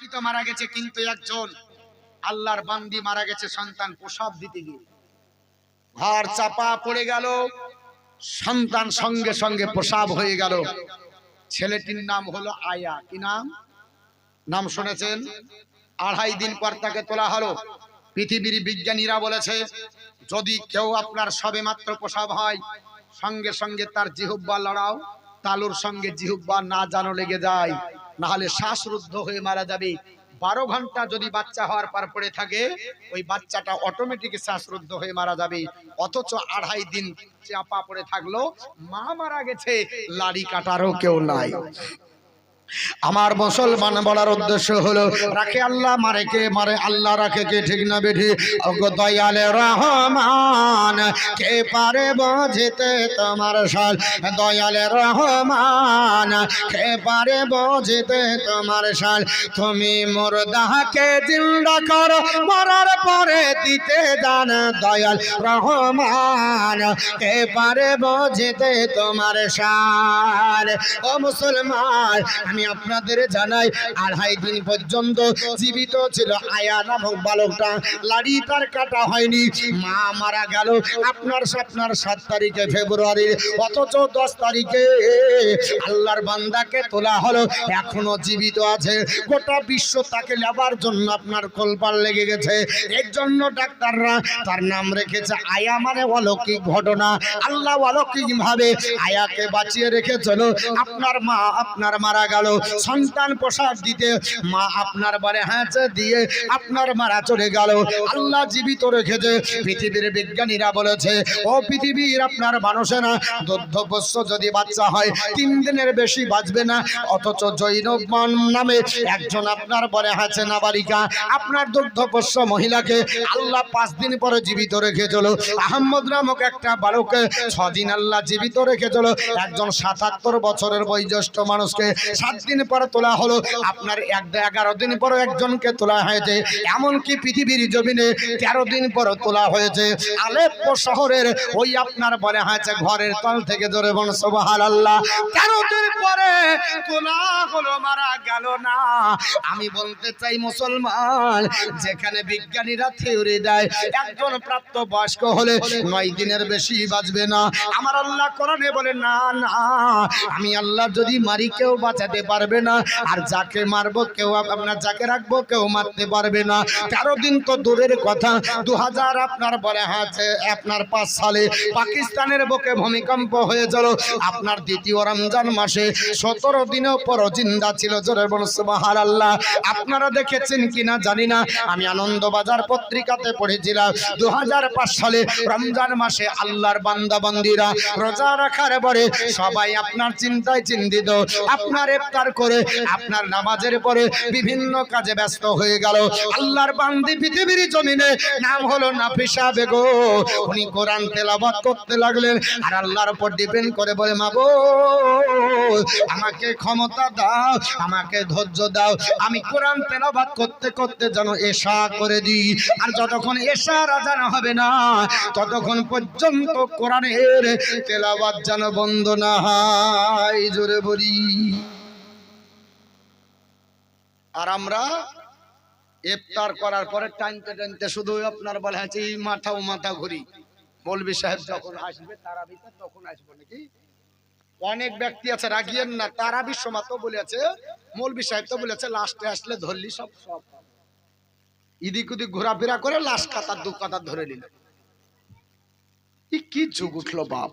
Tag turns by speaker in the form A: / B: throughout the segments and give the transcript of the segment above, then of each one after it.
A: পিতা মারা গেছে কিন্তু একজন। আল্লাহর বান্দি মারা গেছে, সন্তান প্রসব দিতে গিয়ে। ঘর চাপা পড়ে গেল, সন্তান সঙ্গে সঙ্গে প্রসাব হয়ে গেল। ছেলেটির নাম হলো আয়া। কি নাম? নাম শুনেছেন? আড়াই দিন পর তাকে তোলা হলো। পৃথিবীর বিজ্ঞানীরা বলেছে, যদি কেউ আপনার সবে মাত্র প্রসাব হয়, সঙ্গে সঙ্গে তার জিহুব্বা লড়াও, তালুর সঙ্গে জিহুব্বা না জানো লেগে যায়। না হলে শ্বাসরুদ্ধ হয়ে মারা যাবে। বারো ঘণ্টা যদি বাচ্চা হওয়ার পর পড়ে থাকে, ওই বাচ্চাটা অটোমেটিক শ্বাসরুদ্ধ হয়ে মারা যাবে। অথচ আড়াই দিন চাপা পড়ে থাকল। মা মারা গেছে, লাড়ি কাটারও কেউ নাই। আমার মুসলমান বলার উদ্দেশ্য হলো, রাখে আল্লাহ, মারে কে মারে, আল্লাহ রাখে কে ঠিক না বেঠি দয়ালে রহমান, কে পারে বোঝিতে তোমার সাল? দয়ালে রহমান, কে পারে বোঝিতে তোমার সাল? তুমি মুর্দাকে জিন্দা করো, মরার পরে দিতে জান দয়াল রহমান, কে পারে বোঝিতে তোমার সাল? ও মুসলমান আমি আপনাদের জানাই, আড়াই দিন পর্যন্ত জীবিত ছিল আয়া নামক বালকটা। লাড়ি তার কাটা হয়নি। মা মারা গেল। আপনার আপনার সাত তারিখে ফেব্রুয়ারির, অথচ দশ তারিখে আল্লাহর বান্দাকে তোলা হলো, এখনও জীবিত আছে। গোটা বিশ্ব তাকে নেবার জন্য আপনার কলপার লেগে গেছে। এর জন্য ডাক্তাররা তার নাম রেখেছে আয়া মানে অলৌকিক ঘটনা। আল্লাহ অলৌকিক ভাবে আয়াকে বাঁচিয়ে রেখেছিল। আপনার মা আপনার মারা গেল। সন্তান প্রসাদ দিতে মা আপনার বারে হাঁচে দিয়ে আপনার মারা চলে গেল। আল্লাহ জীবিত রেখেছে পৃথিবীর বিজ্ঞানীরা বলেছে, ও পৃথিবীর আপনার মানুষেরা, দুগ্ধপোষ্য যদি বাচ্চা হয়, তিন দিনের বেশি বাঁচবে না। অথচ জৈনব নামে একজন আপনার বলে হাঁচে না বালিকা আপনার দুগ্ধপোষ্য মহিলাকে আল্লাহ পাঁচ দিন পরে জীবিত রেখেছিল আহম্মদ নামক একটা বালককে ছদিন আল্লাহ জীবিত রেখেছিল একজন সাতাত্তর বছরের বয়োজ্যেষ্ঠ মানুষকে সাত দিন পরে তোলা হলো। আপনার এক এগারো দিন পরে একজনকে তোলা হয়েছে। এমনকি পৃথিবীর জমিনে তেরো দিন পরে তোলা হয়েছে। আলেপ্পো শহরের ওই আপনার বলে হয়েছে, ঘরের তল থেকে ধরে বন সোবাহাল আল্লাহ তেরো দিন পরে তোলা হলো, মারা গেল না। আমি বলতে চাই মুসলমান, যেখানে বিজ্ঞানীরা থিওরি দেয়, একজন প্রাপ্ত বয়স্ক হলে নয় দিনের বেশি বাঁচবে না। আমার আল্লাহ কোরআনে বলে, না না, আমি আল্লাহ যদি মারি কেউ বাঁচাতে পারবে না। আর যাকে মারবো, কেউ আপনার যাকে রাখব, কেউ মারতে পারবে না। তেরো দিন তো দূরের কথা। দু হাজার আপনার বলে আছে আপনার পাঁচ সালে পাকিস্তানের বুকে ভূমিকম্প হয়ে হয়েছিল। আপনার দ্বিতীয় রমজান মাসে সতেরো দিনও পর জিন্দা ছিল। জোরে বলসবাহার আল্লাহ আপনারা দেখেছেন কিনা জানি না। আমি আনন্দবাজার পত্রিকাতে পড়েছিলাম দু হাজার পাঁচ সালে রমজান মাসে আল্লাহর বান্দা বান্দিরা রোজা রাখার পরে সবাই আপনার চিন্তায় চিন্তিত। আপনার ইফতার করে আপনার নামাজের পরে বিভিন্ন কাজে ব্যস্ত হয়ে গেল। আল্লাহর বান্দি পৃথিবীর জমিনে নাম হলো নাফিসা বেগো উনি কোরআন তেলাবাত করতে লাগলেন আর আল্লাহর উপর ডিপেন্ড করে বলে মাগো আমাকে ক্ষমতা দাও, আমাকে ধৈর্য দাও। আমি কোরআন তেলাবাত করতে করতে যেন এশা করে দিই। আর যতক্ষণ এশা রাজান হবে না, ততক্ষণ পর্যন্ত কোরআনের তেলাবাত যেন বন্ধ না হয়। জোরে বলি। আর আমরা ইফতার করার পরে টানতে টানতে শুধু আপনার বলে আছে, এই মাথা ও মাথা ঘুরি। মৌলবি সাহেব যখন আসবে তারা ভিতর তখন আসব নাকি? অনেক ব্যক্তি আছে, রাগিয়েন না। তারা বিশ্বমাত বলেছে মৌলবি সাহেব তো বলেছে লাস্টে আসলে ধরলি সব সব। ইদিক উদিক ঘোরাফেরা করে লাশ কাতার দু কাতার ধরে নিল। কি যুগ উঠল বাপ।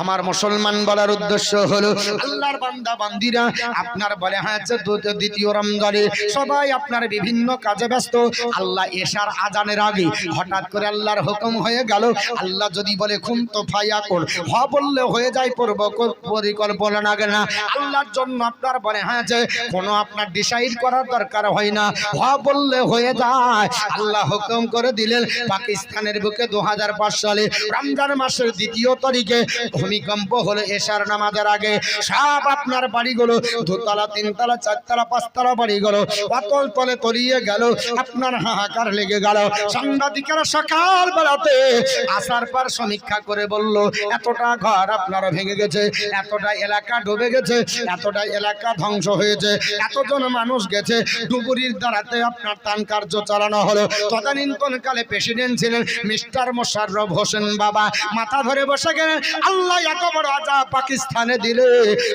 A: আমার মুসলমান বলার উদ্দেশ্য হলো, আল্লাহর বান্দা বান্দিরা আপনার বলে হয়েছে দ্বিতীয় রমজানে। সবাই আপনার বিভিন্ন কাজে ব্যস্ত। আল্লাহ এশার আজানের আগে হঠাৎ করে আল্লাহর হুকুম হয়ে গেল। আল্লাহ যদি বলে, খুন তো ফাইয়া কর। হ বললে হয়ে যায় পূর্ব পরিকল্পনা লাগে না। আল্লাহর জন্য আপনার বলে হয়েছে, কোনো আপনার ডিসাইড করার দরকার হয় না। হ বললে হয়ে যায়। আল্লাহ হুকুম করে দিলেন, পাকিস্তানের বুকে দু সালে রমজান মাসের দ্বিতীয় তারিখে ভূমিকম্প হলো এশার নামাজের আগে সব আপনার বাড়িগুলো দোতলা, তিনতলা, চারতলা, পাঁচতলা বাড়িগুলো অতল তলে তলিয়ে গেল, আপনার হাহাকার লেগে গেল। সাংবাদিকেরা সকাল বেলাতে আসার পর সমীক্ষা করে বলল, এতটা ঘর আপনার ভেঙে গেছে, এতটা এলাকা ডুবে গেছে, এতটা এলাকা ধ্বংস হয়েছে, এতজন মানুষ গেছে, ডুবুরির দ্বারাতে আপনার তান কার্য চালানো হলো। তদানীন্তন কালে প্রেসিডেন্ট ছিলেন মিস্টার মোশাররফ হোসেন বাবা। মাথা ধরে বসে গেলেন আল্লাহ এত বড় আজাব পাকিস্তানে দিলে,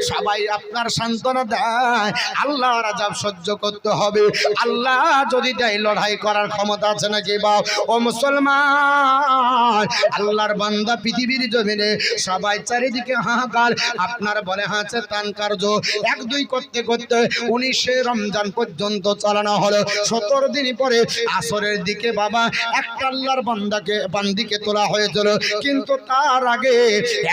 A: সবাই আপনার সান্ত্বনা দেয়। আল্লাহ আজাব সহ্য করতে হবে। আল্লাহ যদি দেয়, লড়াই করার ক্ষমতা আছে না নাকি বাপ? ও মুসলমান, আল্লাহর বান্দা পৃথিবীর জমিনে সবাই চারিদিকে হাহাকার। আপনার বলে হাঁচে তান কার্য এক দুই করতে করতে উনিশে রমজান পর্যন্ত চালানো হলো। সতেরো দিন পরে আসরের দিকে বাবা, একটা আল্লাহর বান্দাকে, বান্দিকে তোলা হয়েছিল। কিন্তু তার আগে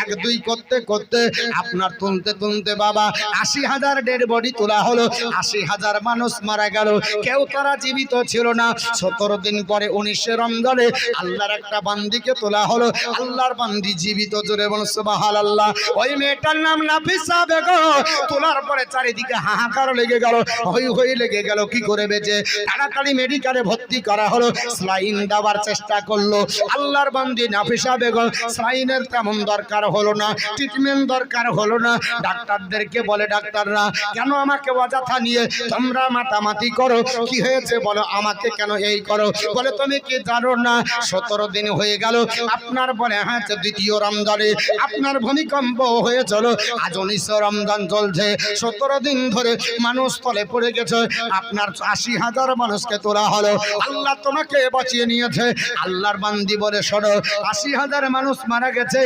A: এক, দুই করতে করতে আপনার তুলতে তুলতে বাবা আশি হাজার ডেড বডি তোলা হলো। আশি হাজার মানুষ মারা গেল। কেউ তারা জীবিত ছিল না। সতেরো দিন পরে উনিশে রমজানে আল্লাহর একটা বান্দিকে তোলা হলো। আল্লাহর বান্দি জীবিত জোরে বল সুবহান আল্লাহ ওই মেয়েটার নাম নাফিসা বেগম। তোলার পরে চারিদিকে হাহাকার লেগে গেল। হই হই লেগে গেল। কি করে বেঁচে? তাড়াতাড়ি মেডিকেলে ভর্তি করা হলো। স্লাইন দেওয়ার চেষ্টা করল। আল্লাহর বান্দি নাফিসা বেগম, স্লাইনের তেমন দরকার হলো না ট্রিটমেন্ট দরকার হলো না। ডাক্তারদেরকে বলে, ডাক্তাররা, কেন আমাকে অযথা নিয়ে তোমরা মাতামাতি করো? কি হয়েছে বলো? আমাকে কেন এই করো? বলে, তুমি কি জানো না? সতেরো দিন হয়ে গেল। আপনার বলে হ্যাঁ দ্বিতীয় রমজানে। আপনার ভূমিকম্প হয়ে চলো। আজ উনিশ রমজান চলছে। সতেরো দিন ধরে মানুষ তলে পড়ে গেছে। আপনার আশি হাজার মানুষকে তোলা হলো। আল্লাহ তোমাকে বাঁচিয়ে নিয়েছে। আল্লাহর বান্দি বলে সরো আশি হাজার মানুষ মারা গেছে।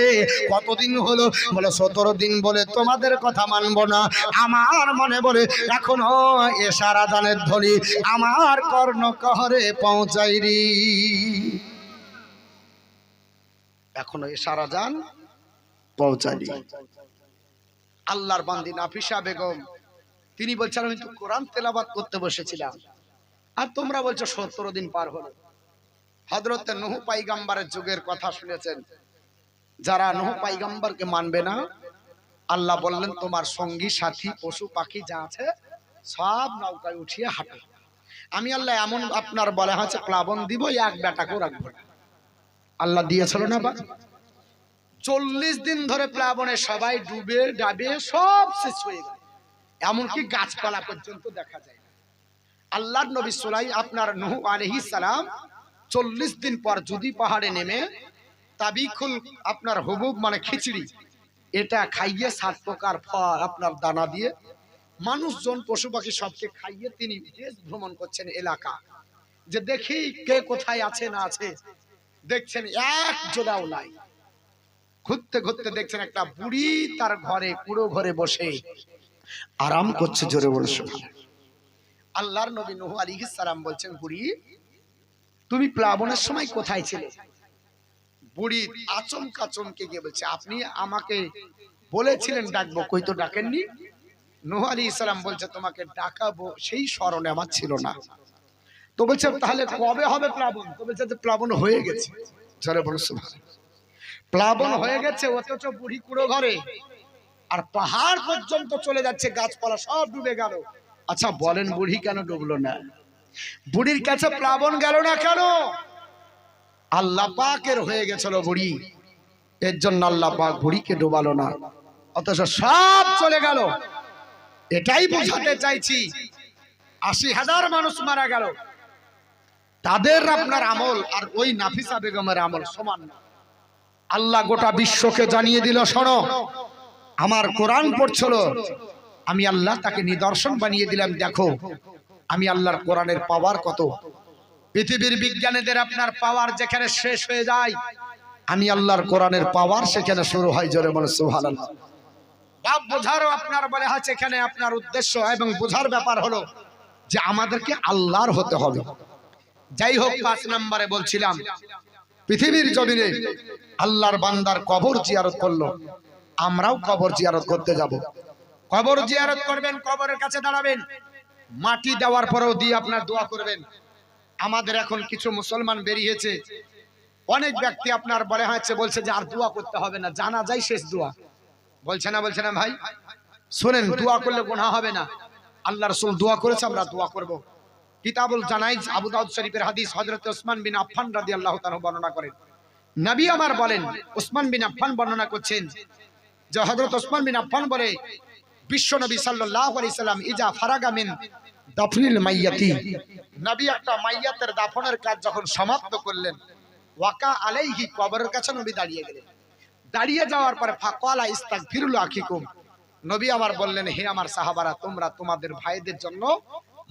A: কতদিন হলো? বলে, সতেরো দিন বলে তোমাদের কথা মানবো না। আমার মনে বলে, এখনও এ সারা দানের ধ্বনি আমার কর্ণ কহরে পৌঁছাইরি এখনও এ সারা যান পৌঁছানি আল্লাহর বান্দি নাফিসা বেগম, তিনি বলছেন, আমি তো কোরআন তেলাবাদ করতে বসেছিলাম। আর তোমরা বলছো সতেরো দিন পার হলো। হজরত নহু পাইগাম্বারের যুগের কথা শুনেছেন। যারা নহু পাইগাম্বারকে মানবে না, আল্লাহ বললেন, তোমার সঙ্গী, সাথী, পশু, পাখি যা আছে, সব নৌকায় উঠিয়ে হাঁটো। আমি আল্লাহ এমন আপনার বলে হচ্ছে প্লাবন দিব, এক বেটাকেও রাখব না। আল্লাহ দিয়েছিল না বা? চল্লিশ দিন ধরে প্লাবনে সবাই ডুবে, ডাবে, সব শেষ হয়ে গেল এমনকি গাছপালা পর্যন্ত দেখা যায় না। আল্লাহর নবী সোলাই আপনার নহু আলহি সালাম চল্লিশ দিন পর যদি পাহাড়ে নেমে তাবিখুল আপনার হবুব মানে খিচড়ি। এটা খাইয়ে সাত প্রকার ফল আপনার দানা দিয়ে মানুষজন, পশু পাখি সবকে খাইয়ে তিনি দেশ ভ্রমণ করছেন এলাকা। যে দেখি কে কোথায় আছে না আছে, দেখছেন এক জোড়াও নাই। ঘুরতে ঘুরতে দেখছেন একটা বুড়ি তার ঘরে, পুরো ঘরে বসে। আরাম করছে জোরে বলছো আল্লাহর নবী নুহ আলী সালাম বলছেন, বুড়ি, তুমি প্লাবনের সময় কোথায় ছিলে? বুড়ি আচমকা চমকে গিয়ে বলছে, আপনি আমাকে বলেছিলেন ডাকবো, কই তো ডাকেননি? আলী ইসলাম বলছে, তোমাকে ডাকাবো, সেই স্মরণে আমার ছিল না। তো বলছে, তাহলে কবে হবে প্লাবন? তো বলছে যে প্লাবন হয়ে গেছে। জোরে বলো প্লাবন হয়ে গেছে, অথচ বুড়ি কুড়ো ঘরে। আর পাহাড় পর্যন্ত চলে যাচ্ছে, গাছপালা সব ডুবে গেল। আচ্ছা বলেন বুড়ি কেন ডুবলো না? বুড়ির কাছে প্লাবন গেল না কেন? আল্লাহ পাকের হয়ে গেছিল বুড়ি। এর জন্য আল্লাহ পাক বুড়িকে ডুবালো না। অথচ সব চলে গেল। এটাই বোঝাতে চাইছি। আশি হাজার মানুষ মারা গেল। তাদের আপনার আমল আর ওই নাফিসা বেগমের আমল সমান না। আল্লাহ গোটা বিশ্বকে জানিয়ে দিল, শোনো, আমার কোরআন পড়ছিল, আমি আল্লাহ তাকে নিদর্শন বানিয়ে দিলাম, দেখো, আমি আল্লাহর কোরআনের পাওয়ার কত? পৃথিবীর বিজ্ঞানীদের আপনার পাওয়ার যেখানে শেষ হয়ে যায়, আমি আল্লাহর কোরআনের পাওয়ার সেখানে শুরু হয় জোরে বলে বাপ বোঝারও আপনার বলে আপনার উদ্দেশ্য এবং বোঝার ব্যাপার হলো যে আমাদেরকে আল্লাহর হতে হবে। যাই হোক, পাঁচ নম্বরে বলছিলাম, পৃথিবীর জমিনে আল্লাহর বান্দার কবর জিয়ারত করল, আমরাও কবর জিয়ারত করতে যাব। কবর জিয়ারত করবেন, কবরের কাছে দাঁড়াবেন, মাটি দেওয়ার পরেও দিয়ে আপনার দোয়া করবেন। আমাদের এখন কিছু মুসলমান বেরিয়েছে। অনেক ব্যক্তি আপনার বলে হচ্ছে বলছে যে আর দোয়া করতে হবে না জানা যায় শেষ দোয়া। বলছে না বলছে না ভাই শোনেন দোয়া করলে গোনা হবে না। আল্লাহ রসুল দোয়া করেছে আমরা দোয়া করব। কিতাবুল জানাইজ আবু দাউদ শরীফের হাদিস হযরত ওসমান বিন আফফান তাআলা বর্ণনা করেন। নবী আমার বলেন ওসমান বিন আফফান বর্ণনা করছেন যে হযরত ওসমান বিন আফফান বলে বিশ্ব নবী সাল্লাল্লাহু আলাইহি সাল্লাম ইজা ফারাগা মিন দাফনিল মাইয়াতি। নবী একটা মাইয়াতের দাফনের কাজ যখন সমাপ্ত করলেন ওয়াকা আলাইহি কবরের কাছে নবী দাঁড়িয়ে গেলেন। দাঁড়িয়ে যাওয়ার পরে ফাকালা ইস্তাগফিরুল আখিকুম। নবী আমার বললেন হে আমার সাহাবারা তোমরা তোমাদের ভাইদের জন্য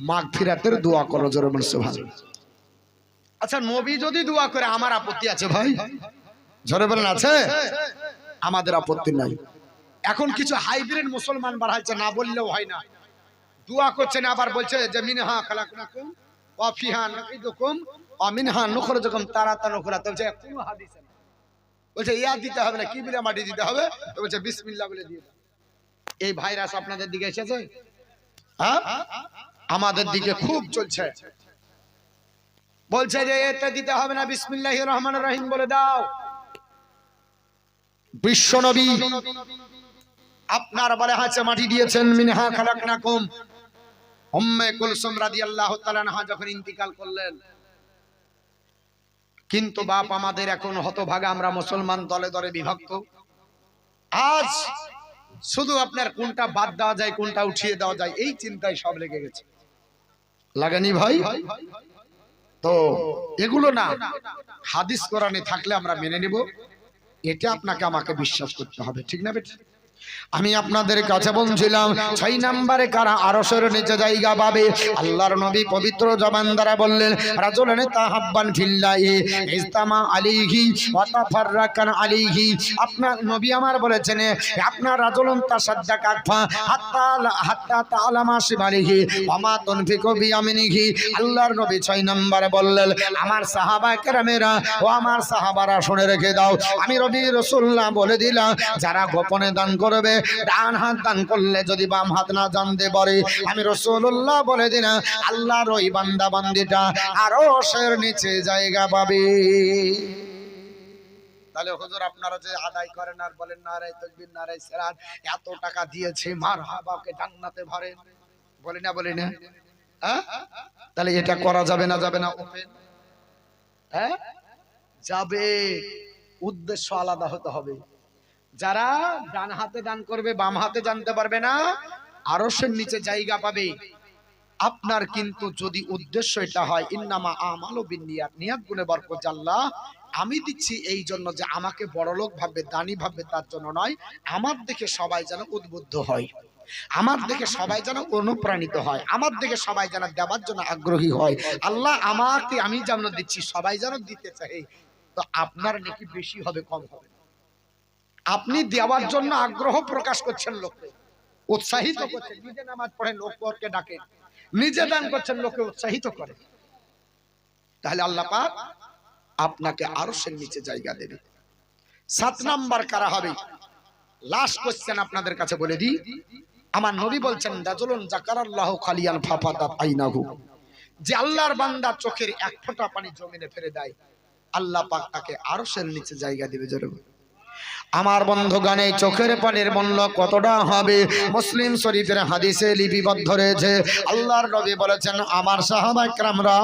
A: মাগফিরাতের দোয়া করো জোরে সুবহানাল্লাহ। আচ্ছা নবী যদি দোয়া করে আমার আপত্তি আছে ভাই? জোরে বলেন আছে? আমাদের আপত্তি নাই। এখন কিছু হাইব্রিড মুসলমান বাড়াইছে না বললেও হয় না। দোয়া করছে না আবার বলছে যে, মিনহা খালাকুনাকুম ওয়া ফিহা নুইদুকুম ওয়া মিনহা নুখরিজুকুম তারাতান উখরা। তো বলছে, কোনো হাদিসে না বলছে, ইয়া দিতে হবে না, কি বলে মাটি দিতে হবে? তো বলছে, বিসমিল্লাহ বলে দিয়ে। এই ভাইরাস আপনাদের দিকে এসেছে? হ্যাঁ? আমাদের দিকে খুব চলছে। বলছে যে এটা দিতে হবে না, বিসমিল্লাহির রহমানির রহিম বলে দাও। বিশ্ব নবী আপনার বলে হাতে মাটি দিয়েছেন, মিনহা খালাকনাকুম। উম্মে কুলসুম রাদিয়াল্লাহু তাআলা আনহা যখন ইন্তিকাল করলেন, কিন্তু বাপ আমাদের এখন হতভাগা, আমরা মুসলমান দলে দলে বিভক্ত। আজ শুধু আপনার কোনটা বাদ দেওয়া যায়, কোনটা উঠিয়ে দেওয়া যায়, এই চিন্তায় সব লেগে গেছে। লাগানি ভাই? তো এগুলো না, হাদিস কোরআনে থাকলে আমরা মেনে নিব, এটা আপনাকে আমাকে বিশ্বাস করতে হবে, ঠিক না বেটা? আমি আপনাদের কাছে বলছিলাম, ছয় নাম্বারে কারা আরশের নিচে জায়গা পাবে? আল্লাহর নবী পবিত্র জবান দ্বারা বললেন রাজুলান তাহাব্বান ফিল্লাহি ইস্তামা আলাইহি ওয়া তাফাররাকান আলাইহি। আপনার নবী আমার বলেছেন আপনার রাজুলুন তাসাদ্দাক আকফা, হাত্তা হাত্তা তাআলামা শিবালিহি ওয়া মা তুনফিকু বিয়ামিনিহি। আল্লাহর নবী ছয় নাম্বারে বললেন, আমার সাহাবা কেরামেরা ও আমার সাহাবারা শুনে রেখে দাও। আমি রবি রসুল্লাহ বলে দিলাম, যারা গোপনে দান করবে, ডান হাত দান করলে যদি বাম হাত না জানতে পারে, আমি রসুল্লাহ বলে দিলাম, আল্লাহর ওই বান্দা বান্দিটা আরও সের নিচে জায়গা পাবে। তাহলে হুজুর আপনারা যে আদায় করেন আর বলেন নারাই তকবির নারাই এত টাকা দিয়েছে মার হাবাকে বলি না বলি না। হ্যাঁ? তাহলে এটা করা যাবে না যাবে না হ্যাঁ? যাবে। উদ্দেশ্য আলাদা হতে হবে। যারা ডান হাতে দান করবে, বাম হাতে জানতে পারবে না, আরশের নিচে জায়গা পাবে। আপনার কিন্তু যদি উদ্দেশ্য এটা হয়, ইন্নামা আমাল বিনিয়াত নিয়াত গুণে বরকত আল্লাহ, আমি দিচ্ছি এই জন্য যে আমাকে বড়লোক ভাববে, দানি ভাববে, তার জন্য নয়, আমার দেখে সবাই যেন উদ্বুদ্ধ হয়। আমার দেখে সবাই যেন অনুপ্রাণিত হয়। আমার দেখে সবাই যেন দেওয়ার জন্য আগ্রহী হয়। আল্লাহ আমাকে আমি যেন দিচ্ছি, সবাই যেন দিতে চাই তো আপনার নাকি বেশি হবে, কম হবে। আপনি দেওয়ার জন্য আগ্রহ প্রকাশ করছেন লোককে। উৎসাহিত করছেন। নিজে নামাজ পড়েন লোককে ডাকেন। নিজে দান করছেন লোকে উৎসাহিত করে তাহলে আল্লাহ পাক আপনাকে আরও সে নিচে জায়গা দেবে। সাত নাম্বার কারা হবে? লাস্ট কোশ্চেন আপনাদের কাছে বলে দিই। আমার নবী বলছেন রাজুলুন জাকারাল্লাহু খালিয়ান ফাফাতা আইনাহু। যে আল্লাহর বান্দা চোখের এক ফোঁটা পানি জমিনে ফেলে দেয় আল্লাহ পাক তাকে আরশের নিচে জায়গা দিবে জোরে। আমার বন্ধুগানে চোখের পানির মূল্য কতটা হবে? মুসলিম শরীফের হাদিসে লিপিবদ্ধ রয়েছে। আল্লাহর নবী বলেছেন, আমার সাহাবা একরামরা,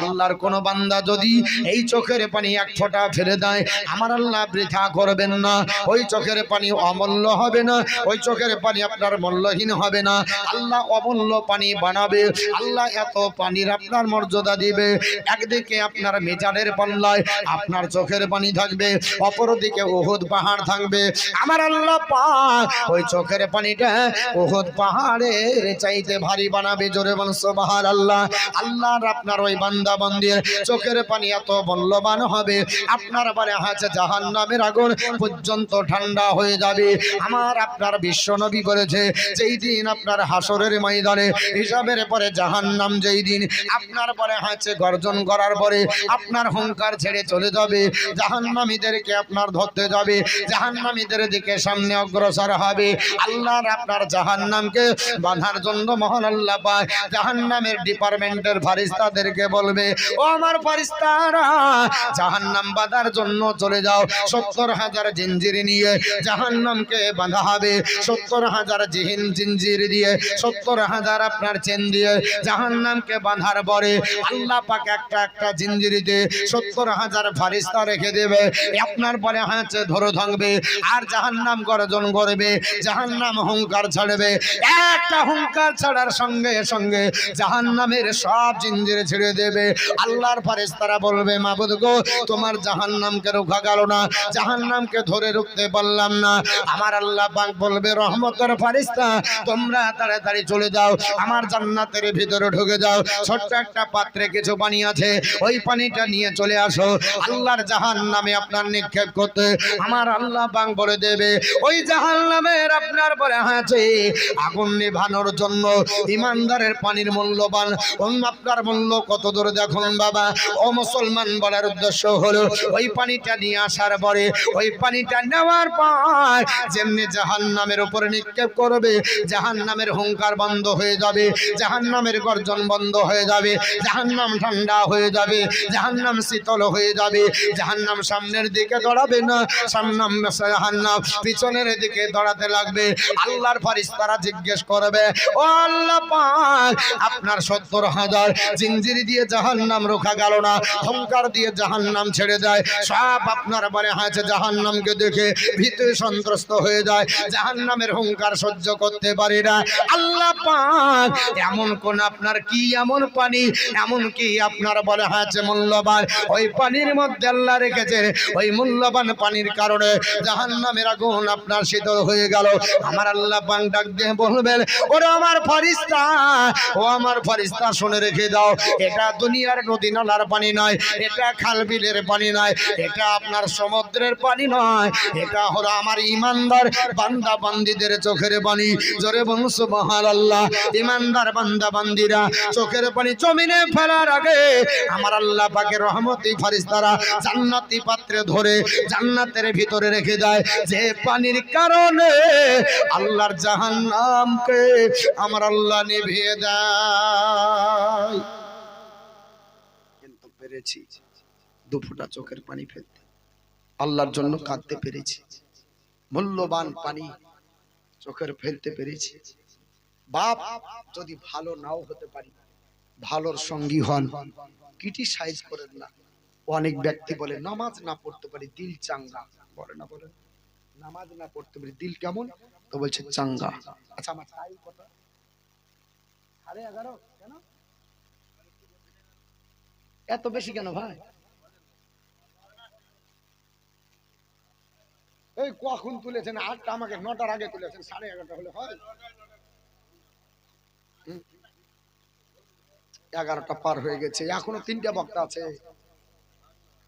A: আল্লাহর কোন বান্দা যদি এই চোখের পানি এক ফোঁটা ফেলে দেয়, আমার আল্লাহ বৃথা করবেন না। ওই চোখের পানি অমূল্য হবে না। ওই চোখের পানি আপনার মূল্যহীন হবে না। আল্লাহ অমূল্য পানি বানাবে। আল্লাহ এত পানির আপনার মর্যাদা দিবে। একদিকে আপনার মেজারের পাল্লায় আপনার চোখের পানি থাকবে, অপরদিকে ওহুদ পাহাড় থাকবে। আমার আল্লাহ পাক ওই চোখের পানিটা ওহুদ পাহাড়ের চাইতে ভারী বানাবে। জোরে বলছো বাহার আল্লাহ আল্লাহর আপনার ওই বান্দা বন্দির চোখের পানি এত মূল্যবান হবে। আপনার বারে আছে জাহান নামের আগুন পর্যন্ত ঠান্ডা হয়ে যাবে। আমার আপনার বিশ্ব নবী বলেছে, যেই দিন আপনার হাসরের ময়দানে হিসাবের পরে জাহান নাম যেই দিন আপনার পরে হাতে গর্জন করার পরে আপনার হুঙ্কার ছেড়ে চলে যাবে। জাহান নামীদেরকে আপনার ধরতে যাবে। জাহান্নামীদের দিকে সামনে অগ্রসর হবে। আল্লাহর আপনার জাহান্নামকে বাঁধার জন্য মহান আল্লাহ পায় জাহান্নামের ডিপার্টমেন্টের ফারিস্তাদেরকে বলবে, ও আমার ফারিস্তারা জাহান্নাম বাঁধার জন্য চলে যাও। সত্তর হাজার জিঞ্জির নিয়ে জাহান্নামকে বাঁধা হবে। সত্তর হাজার জিহিন জিঞ্জির দিয়ে, সত্তর হাজার আপনার চেন দিয়ে জাহান্নামকে বাঁধার পরে আল্লাহ পাক একটা একটা জিঞ্জিরিতে সত্তর হাজার ফারিস্তা রেখে দেবে। আপনার পরে হাঁচে ধরো ভাঙবে আর জাহান্নাম গর্জন করবে জাহান্নাম হুঙ্কার ছাড়বে। একটা হুঙ্কার ছাড়ার সঙ্গে সঙ্গে জাহান্নামের সব জিঞ্জির ছেড়ে দেবে। আল্লাহর ফারিস্তারা বলবে, মাবুদ গো, তোমার জাহান্নামকে রোখা গেল না, জাহান্নামকে ধরে রুখতে পারলাম না। আমার আল্লাহ পাক বলবে, রহমতের ফারিস্তা তোমরা তাড়াতাড়ি চলে যাও, আমার জান্নাতের ভিতরে ঢুকে যাও। ছোট্ট একটা পাত্রে কিছু পানি আছে, ওই পানিটা নিয়ে চলে আসো। আল্লাহর জাহান নামে আপনার নিক্ষেপ করতে, আমার আল্লাহ পাক বলে দেবে। ওই জাহান নামের আপনার পরে আছে আগুন নেভানোর জন্য ইমানদারের পানির মূল্যবান। আপনার মূল্য কত দূর দেখুন বাবা। ও মুসলমান বলার উদ্দেশ্য হলো, ওই পানিটা নিয়ে আসার পরে, ওই পানিটা নেওয়ার পর যেমনি জাহান নামের উপরে নিক্ষেপ করবে জাহান নামের হুঙ্কার বন্ধ হয়ে যাবে জাহান নামের গর্জন বন্ধ হয়ে যাবে জাহান নাম ঠান্ডা হয়ে যাবে জাহান নাম শীতল হয়ে যাবে জাহান নাম সামনের দিকে দৌড়াবে না, সামনাম জাহান নাম পিছনের দিকে দৌড়াতে লাগবে। আল্লাহর ফারিস্তারা জিজ্ঞেস করবে, ও আল্লাহ আপনার সত্তর হাজার জিঞ্জিরি দিয়ে জাহান নাম রোখা গেল না? হুঙ্কার দিয়ে জাহান নাম ছেড়ে দেয় সব আপনার বারে হাঁচে জাহান নামকে দেখে ভীতে সন্ত্রস্ত হয়ে যায়। জাহান নামের হুঙ্কার সহ্য করতে পারে না। আল্লাহ পাক, এমন কোন আপনার কি এমন পানি? এমন কি আপনার বলে হাঁচে মূল্যবান? ওই পানির মধ্যে আল্লাহ রেখেছে। ওই মূল্যবান পানির কারণে জাহান নামের আগুন আপনার শীতল হয়ে গেল। আমার আল্লাহ পাক ডাক দিয়ে বলবেন, ওরে আমার ফারিস্তা ও আমার ফারিস্তা শুনে রেখে দাও, এটা দুনিয়ার নদী নালার পানি নয়, এটা খাল বিলের পানি নয়, এটা আপনার সমুদ্রের পানি নয়, এটা হলো আমার ইমানদার বান্দা বান্দিদের চোখের পানি। জোরে বংশ মহাল আল্লাহ ইমানদার বান্দা বান্দিরা, চোখের পানি জমিনে ফেলার আগে আমার আল্লাহ পাকে রহমতি ফারিস্তারা জান্নাতি পাত্রে ধরে জান্নাতের ভিতরে রেখে দেয়। যে পানির কারণে আল্লাহর জাহান্নামকে আমার আল্লাহ নিভিয়ে দেয়। কিন্তু পেরেছি চোখের পানি ফেলতে। আল্লাহর জন্য কাঁদতে পেরেছি। মূল্যবান পানি চোখের ফেলতে পেরেছি। বাপ, যদি ভালো নাও হতে পারি, ভালোর সঙ্গী হন। কিটি সাইজ করেন না। অনেক ব্যক্তি বলে, নামাজ না পড়তে পারি, দিল চাঙ্গা। বলে না বলে নামাজ না পড়তে পারি। দিল কেমন? তো বলছে চাঙ্গা। আচ্ছা আমার টাইম কত সাড়ে এগারো? কেন? এত বেশি কেন ভাই? এই কখন তুলেছেন? আটটা আমাকে নটার আগে তুলেছেন সাড়ে এগারোটা হলে হয়। এগারোটা পার হয়ে গেছে। এখনও তিনটা বক্তা আছে।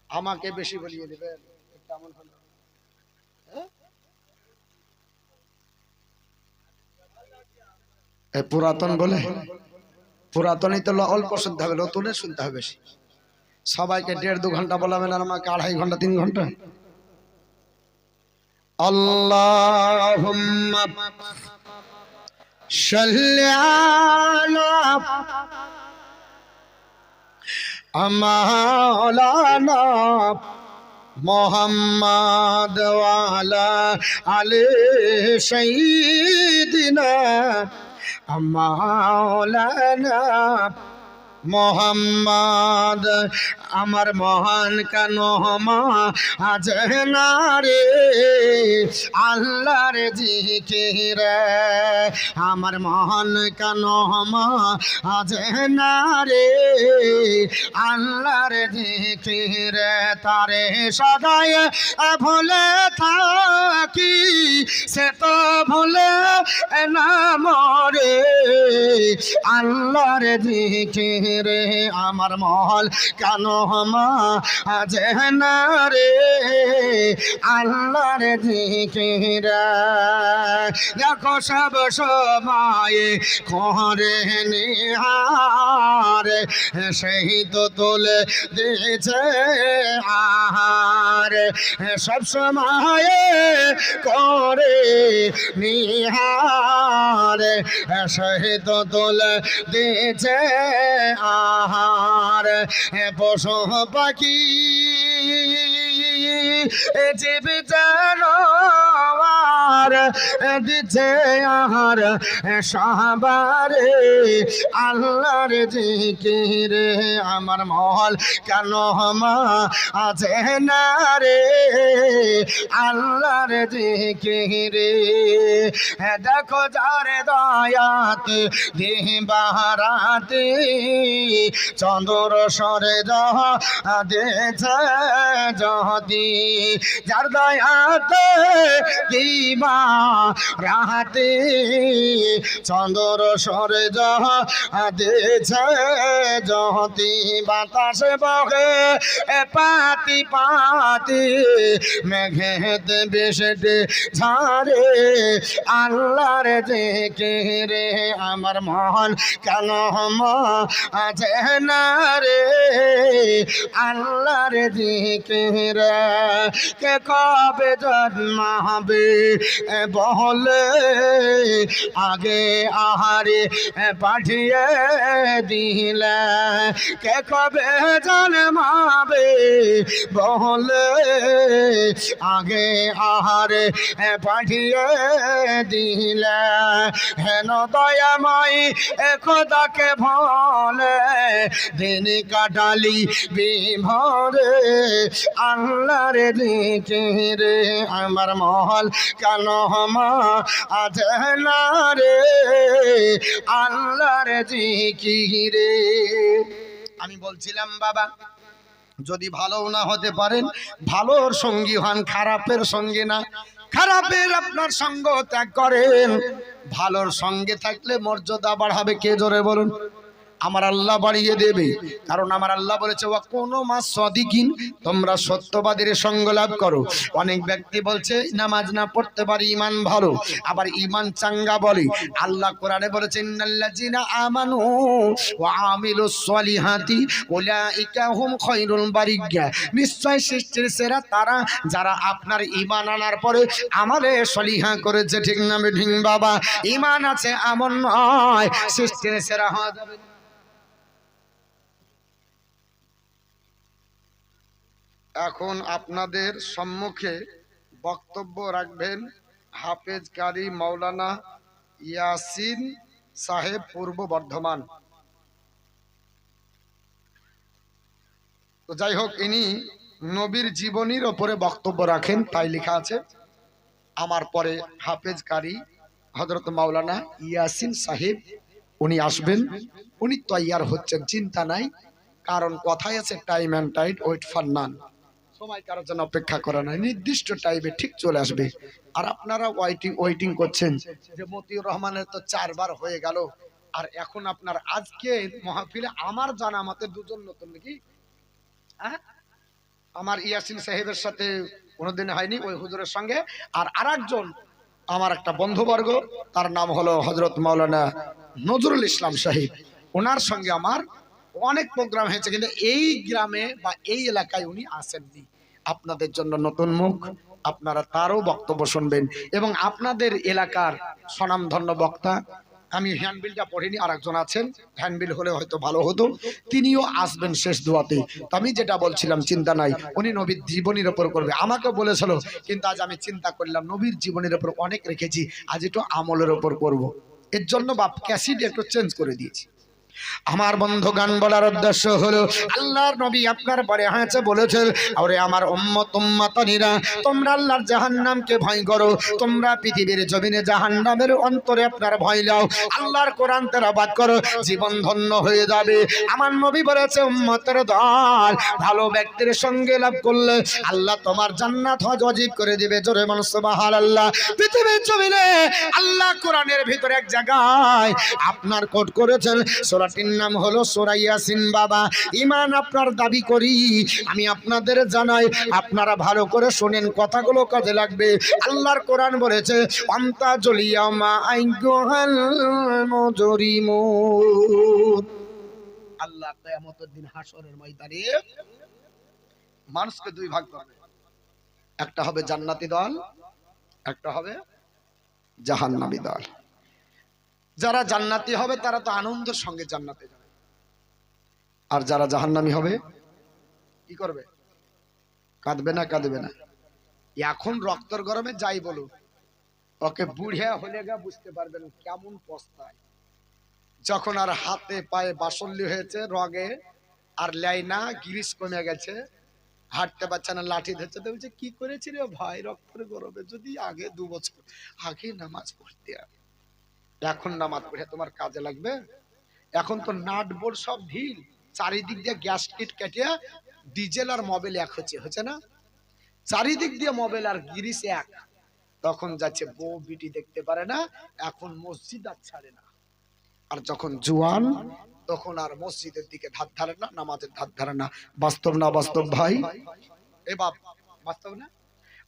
A: আমাকে বেশি বলিয়ে দেবেন। কেমন হলো? পুরাতন বলে? পুরাতনই তো অল্প শুনতে হবে নতুনের শুনতে হবে বেশি। সবাইকে দেড় দু ঘণ্টা বলাবেন আর আমাকে আড়াই ঘণ্টা, তিন ঘণ্টা। সাল্লি আমালানা মোহাম্মদ ওয়ালা আলে সাইয়্যিদিনা মাওলানা মোহাম্মদ, আমার মহান কেন মা আজ না রে আল্লাহর জিকির। আমার মহান কেন মা আজ না রে আল্লাহর জিকির। তারে সদাই ভুলে থাকি, সে তো ভুলে না মরে। আল্লাহর জিকিরে। আমার মহল কেন মা আজ না রে? আল্লাহর জিকিরে। দেখো সব সময় করে নিহার, সেই তো তুলে দিয়েছে আহারে। সব সময় করে নিহারে, সেই তো তুলে দিয়েছে আহার। পশু পাখি জীব জানোয়ার দিচ্ছে আহার সবারে আল্লাহর জিকিরে আমার মহল কেন মা আছে না রে? আল্লাহর জিকিরে দেখো যারে দয়াত দেহ বাহারাতে চন্দ্র সরে যহ দেছে যদি যার দয়াতে দিবা রাহাতে চন্দ্র সরে যহ দেছে যদি বাতাসে বহে পাতি পাতি মেঘেতে বেশেতে ঝাড়ে। আল্লাহর যে রে আমার মন কেন আছে না রে? আল্লাহর দিকে রে কে কবে জন্মাবে? বহলে আগে আহারে পাঠিয়ে দিলে। কে কবে জন্মাবে বহলে আগে আহারে পাঠিয়ে দিলে। হেন দয়াময় একদাকে ভলে, দিন কাটালি বিভরে, আল্লাহর দিকে রে আমার মহল কেন মা আজ না রে, আল্লাহর দিকিরে আমি বলছিলাম, বাবা, যদি ভালো না হতে পারেন, ভালোর সঙ্গী হন, খারাপের সঙ্গে না। খারাপের আপনার সঙ্গ ত্যাগ করেন। ভালোর সঙ্গে থাকলে মর্যাদা বাড়াবে কে? জোরে বলুন। আমার আল্লাহ বাড়িয়ে দেবে। কারণ আমার আল্লাহ বলেছে, ওয়া কোনো মাস সদিকিন তোমরা সত্যবাদীর সঙ্গ লাভ করো। অনেক ব্যক্তি বলছে, নামাজ না পড়তে পারি ইমান ভালো। আবার ইমান চাঙ্গা বলে। আল্লাহ কোরআনে বলেছে আমানু হুম সৃষ্টির সেরা তারা যারা আপনার আনার পরে সলিহা করেছে, ঠিক না ঠিক বাবা? ইমান আছে এমন নয়, সৃষ্টির সেরা হওয়া যাবে এখন আপনাদের সম্মুখে বক্তব্য রাখবেন হাফেজ কারি মৌলানা ইয়াসিন সাহেব পূর্ব বর্ধমান। তো যাই হোক, ইনি নবীর জীবনীর ওপরে বক্তব্য রাখেন, তাই লেখা আছে। আমার পরে হাফেজ কারি হজরত মাওলানা ইয়াসিন সাহেব, উনি আসবেন। উনি তৈয়ার হচ্ছেন, চিন্তা নাই। কারণ কথাই আছে time and tide wait for none সময় কারোর জন্য অপেক্ষা করা নাই নির্দিষ্ট টাইমে ঠিক চলে আসবে। আর আপনারা ওয়েটিং ওয়েটিং করছেন যে মতিউর রহমানের তো চারবার হয়ে গেল। আর এখন আপনার আজকে মহাফিলে আমার জানা মতে দুজন নতুন নাকি? হ্যাঁ? আমার ইয়াসিন সাহেবের সাথে কোনোদিন হয়নি, ওই হুজুরের সঙ্গে। আর আরেকজন আমার একটা বন্ধুবর্গ, তার নাম হলো হজরত মাওলানা নজরুল ইসলাম সাহেব। ওনার সঙ্গে আমার অনেক প্রোগ্রাম হয়েছে, কিন্তু এই গ্রামে বা এই এলাকায় উনি আসেননি। আপনাদের জন্য নতুন মুখ, আপনারা তারও বক্তব্য শুনবেন এবং আপনাদের এলাকার স্বনামধন্য বক্তা, আমি হ্যান্ডবিলটা পড়িনি আর একজন আছেন হ্যান্ডবিল হলে হয়তো ভালো হতো, তিনিও আসবেন শেষ দোয়াতে। আমি যেটা বলছিলাম, চিন্তা নাই, উনি নবীর জীবনীর ওপর করবে। আমাকে বলেছিল, কিন্তু আজ আমি চিন্তা করলাম, নবীর জীবনের ওপর অনেক রেখেছি, আজ একটু আমলের ওপর করব। এর জন্য বাপ ক্যাসিড একটু চেঞ্জ করে দিয়েছি। আমার বন্ধু গান বলার উদ্দেশ্য হলো, আল্লাহর নবী আপনার পরে হাঁচে বলেছেন আরে আমার উম্মত, উম্মতনীরা, তোমরা আল্লাহর জাহান্নামকে ভয় করো, তোমরা পৃথিবীর জমিনে জাহান্নামের অন্তরে আপনার ভয় লাও আল্লাহর কোরআন তেলাবাদ করো, জীবন ধন্য হয়ে যাবে। আমার নবী বলেছে, উম্মতের দল ভালো ব্যক্তির সঙ্গে লাভ করলে আল্লাহ তোমার জান্নাত হজ অজীব করে দিবে। জোরে মানুষ আল্লাহ পৃথিবীর জমিনে আল্লাহ কোরআনের ভিতরে এক জায়গায় আপনার কোট করেছেন সোরাটির নাম হলো সোরাইয়াসিন বাবা। ইমান আপনার দাবি করি, আমি আপনাদের জানাই, আপনারা ভালো করে শোনেন, কথাগুলো কাজে লাগবে। আল্লাহর কোরআন বলেছে, অন্তা জলিয়া মা আইগোহাল মজরিমুত আল্লাহ দিন হাসরের ময়দানে মানুষকে দুই ভাগ করবে। একটা হবে জান্নাতি দল, একটা হবে জাহান্নামী দল। যারা জান্নাতি হবে, তারা তো আনন্দের সঙ্গে জান্নাতে যাবে। আর যারা জাহান্নামী হবে, কি করবে? কাঁদবে না কাঁদবে না। এখন রক্তর গরমে যাই বলুক ওকে বুড়িয়া হলে গা বুঝতে পারবেন কেমন পস্তায়। যখন আর হাতে পায়ে বাসল্লি হয়েছে রগে, আর লাই না, গিরিশ কমে গেছে, হাঁটতে পারছে না, লাঠি ধরছে, তো বলছে, কি করেছি রে ভাই রক্তের গরমে? যদি আগে দু বছর আগে নামাজ পড়তে আমি। এখন নামাজ পড়ে তোমার কাজে লাগবে। এখন তো নাট বোর্ড সব ঢিল, চারিদিক দিয়ে গ্যাস কিট কেটে ডিজেল আর মোবাইল এক হচ্ছে হচ্ছে না? চারিদিক দিয়ে মোবাইল আর গিরিশ এক। তখন যাচ্ছে বউ বিটি দেখতে পারে না, এখন মসজিদ আর ছাড়ে না। আর যখন জুয়ান, তখন আর মসজিদের দিকে ধার ধারে না, নামাজের ধার ধারে না। বাস্তব না বাস্তব ভাই? এ বাপ, বাস্তব না?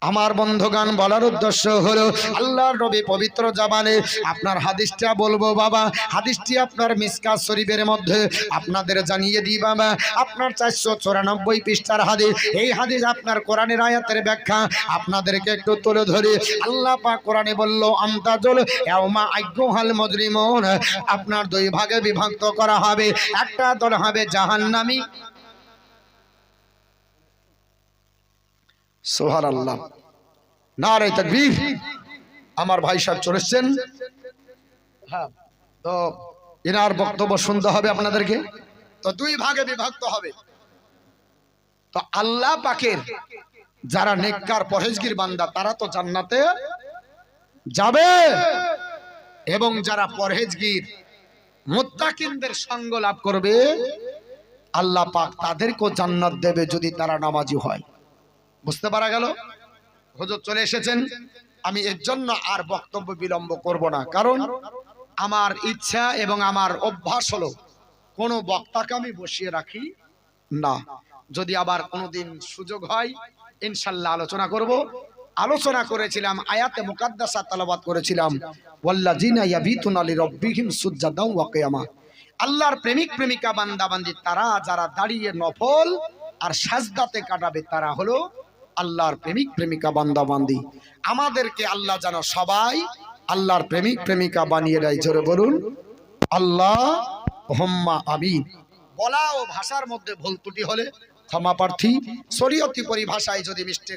A: আমার বন্ধুগান বলার উদ্দেশ্য হলো, আল্লাহর নবী পবিত্র জাবানে আপনার হাদিসটা বলব বাবা, হাদিসটি আপনার মিসকা শরীফের মধ্যে আপনাদের জানিয়ে দিই বাবা, আপনার চারশো চুরানব্বই পৃষ্ঠার হাদিস, এই হাদিস আপনার কোরআনের আয়াতের ব্যাখ্যা, আপনাদেরকে একটু তুলে ধরে। আল্লাহ পাক কোরআনে বলল আমতাজুল ইয়াউমা আজ্ঞহাল মজরিমুন আপনার দুই ভাগে বিভক্ত করা হবে। একটা দল হবে জাহান্নামী সোহার আল্লাহ না রে তকবীর। আমার ভাই সাহেব চলেছেন হ্যাঁ তো এনার বক্তব্য শুনতে হবে আপনাদেরকে। তো দুই ভাগে বিভক্ত হবে। তো আল্লাহ পাকের যারা নেককার পরহেজগির বান্দা, তারা তো জান্নাতে যাবে। এবং যারা পরহেজগির মুত্তাকিনদের সঙ্গ লাভ করবে, আল্লাহ পাক তাদেরকেও জান্নাত দেবে যদি তারা নামাজি হয়। বুঝতে পারা গেল? হুজুর চলে এসেছেন। আমি এর জন্য আর বক্তব্য বিলম্ব করব না। কারণ আমার ইচ্ছা এবং আমার অভ্যাস হলো, কোনো বক্তাকে আমি বসিয়ে রাখি না। যদি আবার কোনোদিন সুযোগ হয়, ইনশাল্লাহ আলোচনা করব। আলোচনা করেছিলাম, আয়াতে মুকাদ্দাসা তালাবাত করেছিলাম। ওয়াল্লাযিনা ইয়াবিতুনা লিরাব্বিহিম সুজ্জাদাও ওয়া কিয়ামা। আল্লাহর প্রেমিক প্রেমিকা বান্দা বান্দি, তারা যারা দাঁড়িয়ে নফল আর সাজদাতে কাটাবে, তারা হলো আল্লাহর প্রেমিক, প্রেমিকা, বান্দা, বান্দি। আমাদেরকে আল্লাহ যেন সবাই আল্লাহর প্রেমিক, প্রেমিকা বানিয়ে দেয়। জোরে বলুন, আল্লাহ, হোম্মা, আমিন। বলা ও ভাষার মধ্যে ভুল ত্রুটি হলে ক্ষমা প্রার্থী। শরীয়তি পরিভাষায় যদি মিস্টেক